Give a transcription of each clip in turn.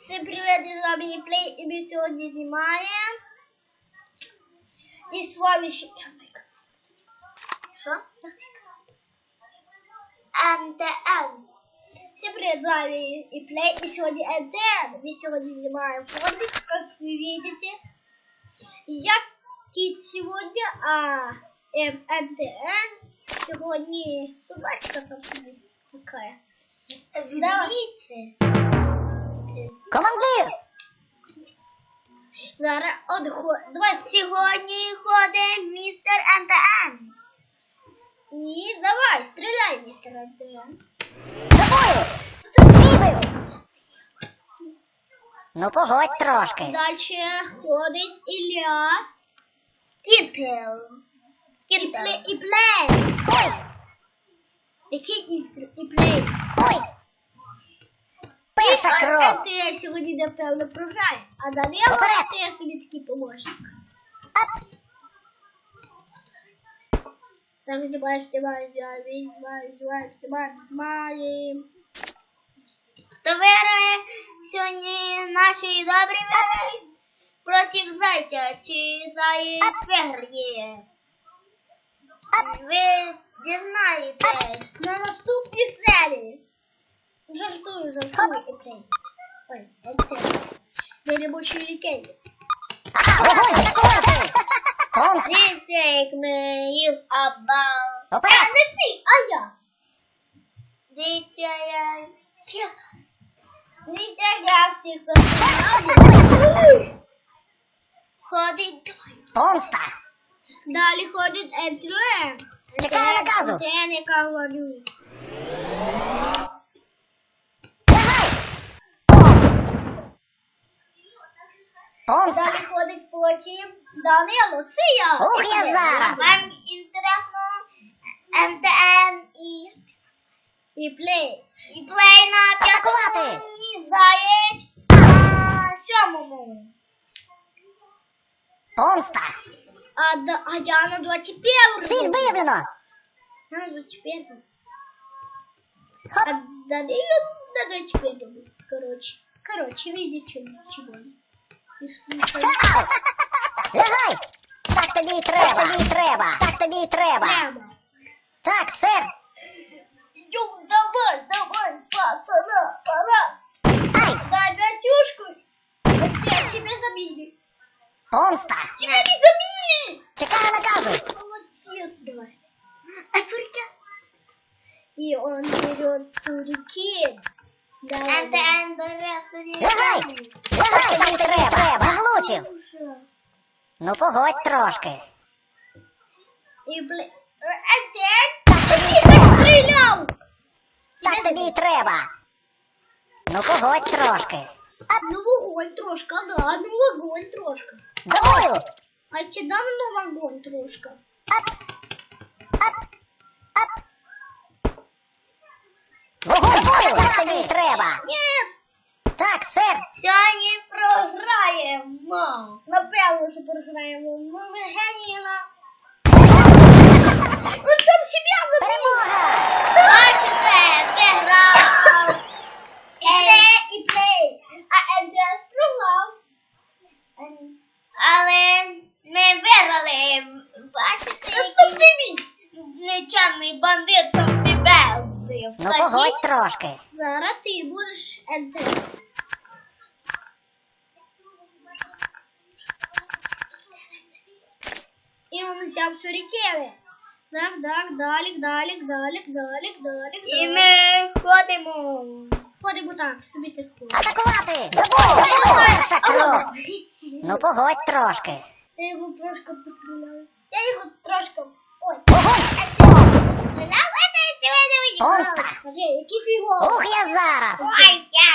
Всім привіт, з вами є Плей, і ми сьогодні знімаємо. І з вами ще... Що? МТН. Всім привіт, з вами і Плей, і сьогодні МТН. Ми сьогодні знімаємо фондик, як ви видите. Я кіт сьогодні, а ем, МТН сьогодні собачка там такая. Дивіться. Командир! Зараз одход... Давай сьогодні ходить містер НТН. І давай, стріляй, містер НТН. Тобою! Бігаю! Ну погодь трошки. Далі ходить Ілля. Кітел. Кітел. І плей. Ой! Який? І плей. Ой! Перша кров! НТН сьогодні, напевно, програє. А Данило це я собі такий помощник. Так, знімаємо, знімаємо, знімаємо, знімаємо, знімаємо, знімаємо. Хто виграє сьогодні наші добрі виграють проти зайця, чи заєць виграє? Ви дізнаєтесь на наступній серії. Жартую, жартую, Епрей. Ой, Епрей. Я! Атакувати! Помста! This take me you about. А не ти, а я. Дитя я. Дитя я всіх. Ходить. Помста! Далі ходить Ентрем. Чекаю наказу. Я не говорю. Лягай! Помста! Далі ходить потім Данило. Це я. Ух, я зараз. Вам інтересно МТН і і плей. І плей на п'ятому і заєць на сьомому. Помста! А, да- а я на 21 Ціль виявлено! Я на 21 Хоп! А Данило на 25 Короче. Короче, видите, чего. Лягай! Так тобі і треба! Так тобі і треба! Так тобі і треба! Прямо. Так, сер! Ё, давай, давай, пацана, пора. Ай! Дай пятюшку. Я тебя забили. Помста! Тебя не забили. Чекаю наказу! Молодец, давай. Африка. И он берет сурикен. Лягай! Лягай, тобі треба! Не! Ну погодь трошки! Так тобі і треба! Ну погодь трошки! Ну, вогонь трошка, да, ну, вогонь трошка. Тобою! А чи давно вогонь трошка? Ап! Так і треба! Нет, Так, сер! сьогодні програємо. Напевно, що програємо. Ну, ми геніна. Ну, сам себе забив. Перемога! Бачите, трошки! Зараз ти будеш МТС. І він взяв шурікени. Так, так, далік, далік, далік, далік, далік. І ми ходимо. Ходимо так, собі так ходимо. Атакувати! Ну погодь трошки! Я його трошки постріляю. Я його трошки... Ой. Вогонь! Скажи, який твій голос? Ух, я зараз! Ой, я.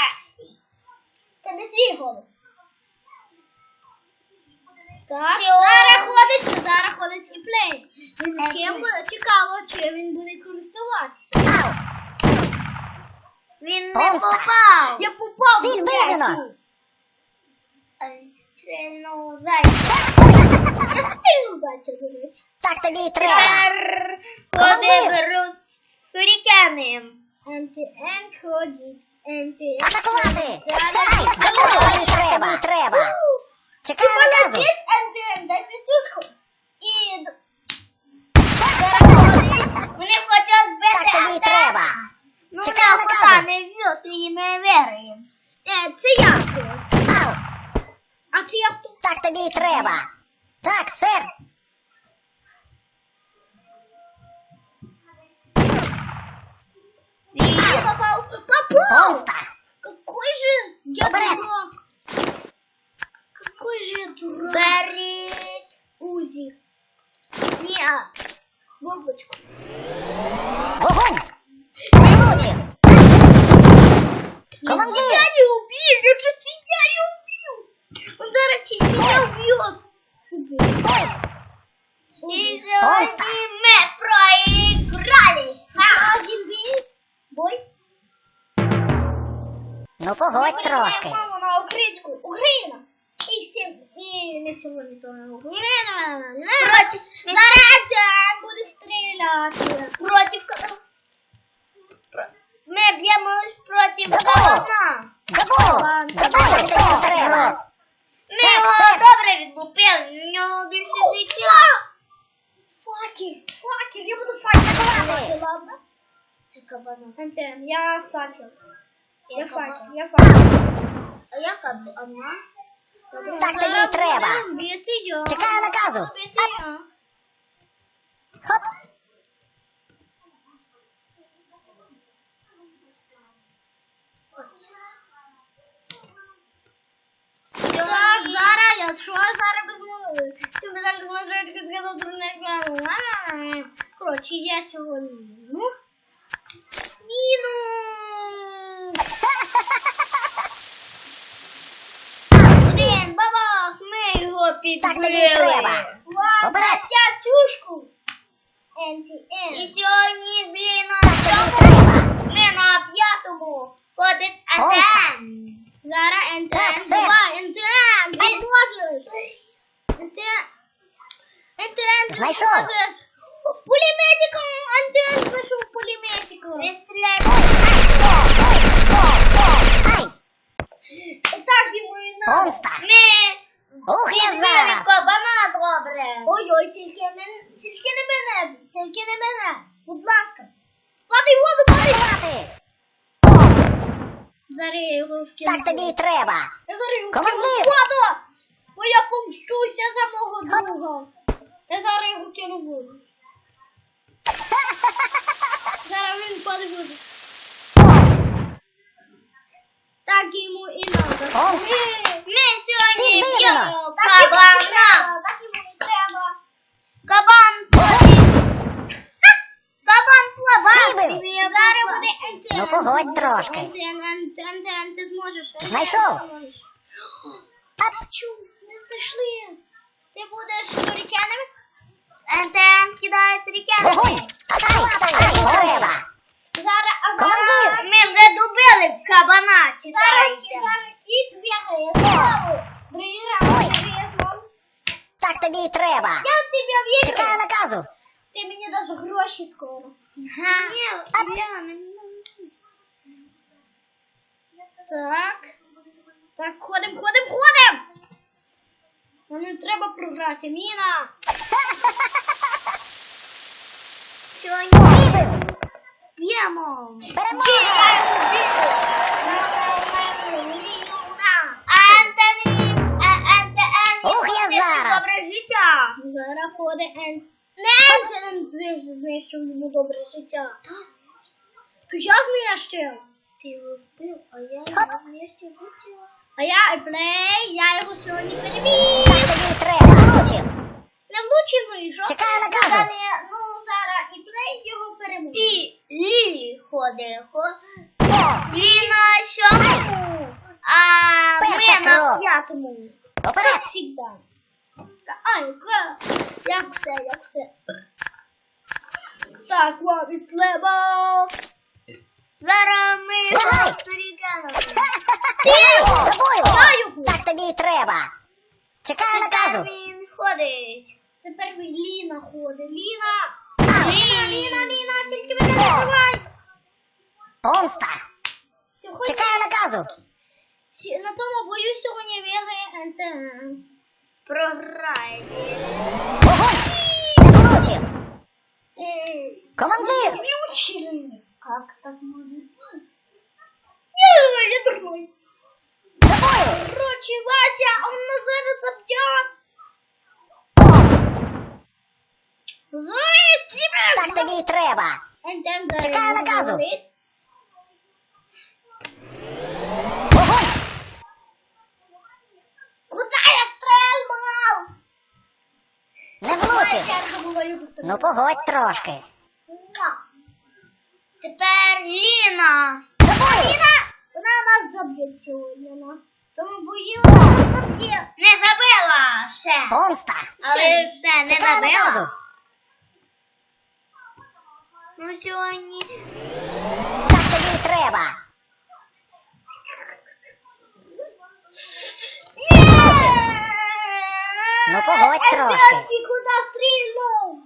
Це не твій голос. Так, зараз ходить, зараз ходить і плей. Він чим буде цікаво, чим він буде користуватися. Він не попав. Я попав. Ціль в виведено. зайцю. Ай, Стрільнув зайця. Я стрільнув зайця, до. Так тобі і треба! Тепер беруть сурікени. НТН ходить. НТН. Атакувати! Зараз Ай! Чекаю наказу. Енден, дай п'ятюшку. І... Вони хочуть збити Так тобі треба. Ну, Чекаю наказу. не в'ю, ти їй не віримо. Е, це я. Ау, А ти я так тобі треба. Так, сер. Помста. Какой же я дурак! Какой же я дурак! Берет Узи. Не, бомбочку. Вогонь. Влучив. Командир. Я тебя не убил, я же тебя не убил. Он зараз тебя убьет. Ой, И Помста. Ну погодь трошки. Маму на українську. Україна. І всім, і не сьогодні, то на Україна. Проти. Зараз буде стріляти. Проти? Ми б'ємось проти кабана. Забув. Забув, ти. Ми його добре відлупили, в нього більше життя. Факер, факер, я буду факер. Ладно? Кабана. Я факел. Я факел, я факел. А я кабана. Так тобі і треба. Бити я. Чекаю наказу. Бити я. Хоп. Так, зараз я що зараз без мови? Всім медаль демонстрації сказав дурне Коротше, я сьогодні візьму. Міну. Один, бабах, ми його підбили. Так тобі і треба. Ладно, Вперед. тячушку. Енті, І сьогодні з Ліною Так тобі і треба. ми на п'ятому ходить Ой. Ентен. Зараз Так, Ентен. все. Давай, Ентен, ти можеш. Ентен. Ентен, ти Знайшов. можеш. Пулеметиком, Ентен знайшов пулеметиком. Він стріляє. Ай, Так йому і надо. Помста. Ми Ух, я підбили зараз. кабана добре. Ой-ой, тільки, мен... тільки не мене, тільки не мене. Будь ласка. Падай в воду, падай. Грати. Зараз я його вкину. Так тобі і треба. Я зараз його Командир! воду, бо я помщуся за мого друга. Я зараз його кину воду. Зараз він паде воду. Так йому і надо. Ми, сьогодні б'ємо кабана. Так йому треба. Кабан Кабан слабак. Вибив. Зараз буде ентен. Ну, погодь трошки. Ентен, ентен, ентен, ти зможеш. Знайшов. Апчу, не знайшли. Ти будеш шурікенами? Ентен кидає шурікени. Вогонь. Ай, так треба. Зараз, Командир. ми вже добили кабана. Зараз, зараз кіт бігає. Знову. Так тобі і треба. Я тебе вірю. Чекаю наказу. Ти мені даш гроші скоро. Ага. Так. Так, ходим, ходим, ходим! Нам не треба програти. Міна! Сьогодні б'ємо! Перемога. Антоні! Антоні! Ух, я зараз. Добре життя! Зараз ходить Ент. Не звісно, знищив йому добре життя. То я знищив. Ти його вбив, а я його знищив життя. А я і плей, я його сьогодні переміг. Так тобі треба. Влучив. Не влучив вийшов. Чекаю наказу. Далі, ну, зараз і плей його переміг. І Лілі ходить. Ліна сьомому, а ми на п'ятому. Як всегда. Ай, ка- як все, як все. Так, вам і треба. Зараз ми перейдемо. Я. Так тобі і треба. Чекаю наказу. він ходить. Тепер ви- Ліна ходить. Ліна. Ліна, Ліна, Ліна, тільки мене не тривай. Помста. Сьогодні, Чекаю наказу. На тому бою сьогодні виграє НТН. Програє. Вогонь! Не влучив! Ей. Командир! Включили. Как так можно? Не, я дурной. За бою! Короче, Вася, он нас зараз забьет. Заяц, Так тебе! тобі й треба! НТН Чекаю зараз наказу. говорить. Вогонь! Куда я стрельнув? Його Ну погодь трошки. Тепер Ліна. Ліна, вона нас заб'є сьогодні. Тому бої вона нас заб'є. Не забила ще. Помста! Але ще не забила. Ну сьогодні. Так тобі треба! Ну, погодь трошки. Ти куди стрільнув?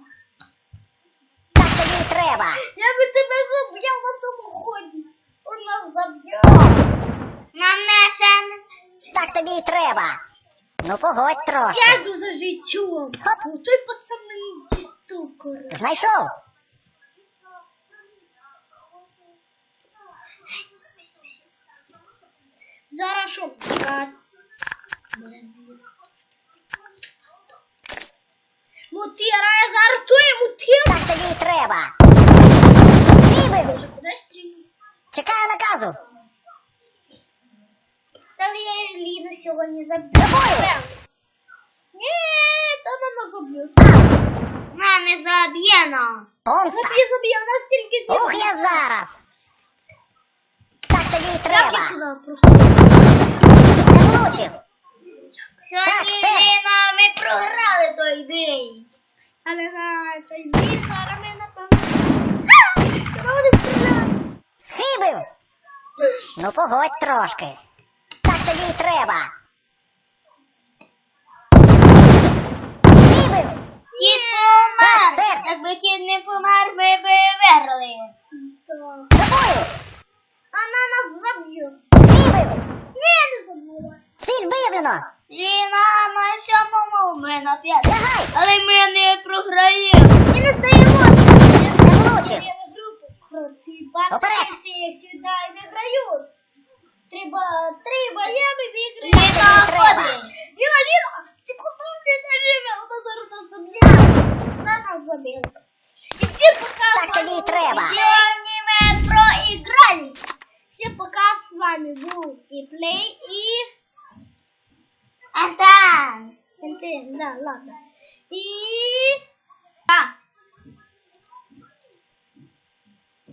Так тобі й треба! Я би тебе заб'яв на тому ході. Он нас заб'є. Нам не ще не... Так тобі й треба! Ну погодь Я трошки! йду за життям. Хоп. Ну той пацан мені дістав, коротше. Знайшов! Зараз що? Так. Мутира, я зараз той мутир. Так тобі й треба! Боже, куди? Чекаю наказу! Та я і Ліну сьогодні заб'ю. За! Ні, та вона заб'є. Вона не заб'є нас. Помста! Заб'є, заб'є, вона стільки Ух, я зараз! Так тобі й Як я треба! туди просто? Влучив! Сьогодні Так, так. Ліна, ми програли той бій. Але той бій зараз ми напевно. Схибив! Ну погодь трошки! Так тобі й треба! Схибив! Кіт помер. Так, сер. Якби кіт не помер, ми б виграли. За бою! Вона нас заб'є. Схибив! Ні, не забула. Ціль виявлено! Ліна на сьомому, ми на п'ять. Лягай! Але ми не програємо. І не здаємося. Не влучив! Оперед. Всі не граю. Треба треба, я виграють.